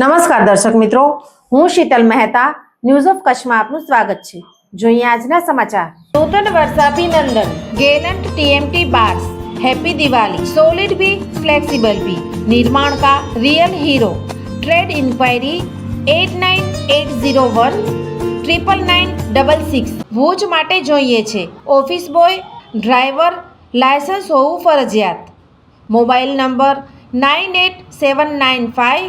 નમસ્કાર દર્શક મિત્રો, હું શીતલ મહેતા ન્યૂઝ ઓફ કચ્છમાં આપનું સ્વાગત છે. જોઈએ આજના સમાચાર. નૂતન વર્ષાભિનંદન gallant TMT bars happy Diwali solid be flexible be નિર્માણ કા real hero trade inquiry eight nine eight zero one triple nine double six Bhuj માટે જોઈએ છે. ઓફિસ બોય ડ્રાઈવર લાયસન્સ હોવું ફરજિયાત. Mobile number nine eight seven nine five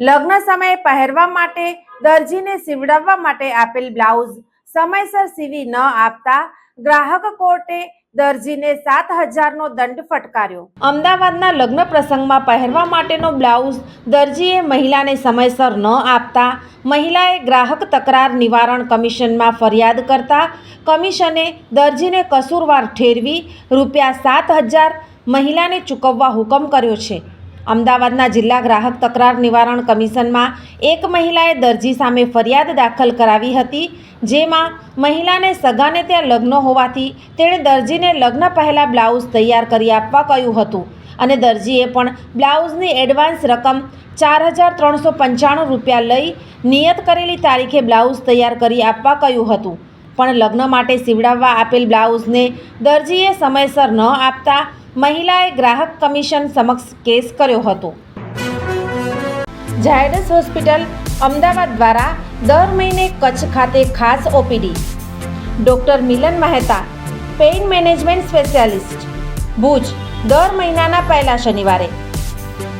લગ્ન સમયે પહેરવા માટે, દરજીને સીવડાવવા માટે આપેલ બ્લાઉઝ સમયસર સીવી ન આપતા ગ્રાહક કોર્ટે દરજીને સાત હજારનો દંડ ફટકાર્યો. અમદાવાદના લગ્ન પ્રસંગમાં પહેરવા માટેનો બ્લાઉઝ દરજીએ મહિલાને સમયસર ન આપતા, મહિલાએ ગ્રાહક તકરાર નિવારણ કમિશનમાં ફરિયાદ કરતા, કમિશને દરજીને કસૂરવાર ઠેરવી રૂપિયા સાત હજાર મહિલાને ચૂકવવા હુકમ કર્યો છે. અમદાવાદના જિલ્લા ગ્રાહક તકરાર નિવારણ કમિશનમાં એક મહિલાએ દરજી સામે ફરિયાદ દાખલ કરાવી હતી, જેમાં મહિલાને સગાને ત્યાં લગ્ન હોવાથી તેણે દરજીને લગ્ન પહેલાં બ્લાઉઝ તૈયાર કરી આપવા કહ્યું હતું અને દરજીએ પણ બ્લાઉઝની એડવાન્સ રકમ ચાર હજાર ત્રણસો પંચાણું રૂપિયા લઈ નિયત કરેલી તારીખે બ્લાઉઝ તૈયાર કરી આપવા કહ્યું હતું. પણ લગ્ન માટે સીવડાવવા આપેલ બ્લાઉઝને દરજીએ સમયસર ન આપતા મહિલાએ ગ્રાહક કમિશન સમક્ષ કેસ કર્યો હતો. ઝાયડસ હોસ્પિટલ અમદાવાદ દ્વારા દર મહિને કચ્છ ખાતે ખાસ OPD. Doctor Milan Mehta, pain management specialist, Bhuj, દર મહિનાના પહેલા શનિવારે.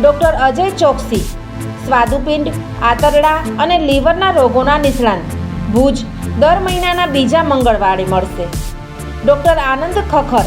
ડૉક્ટર અજય ચોકસી, સ્વાદુપિંડ, આંતરડા અને લીવરના રોગોના નિષ્ણાંત. ભુજ, દર મહિનાના બીજા મંગળવારે મળશે. Doctor Anand Khakhar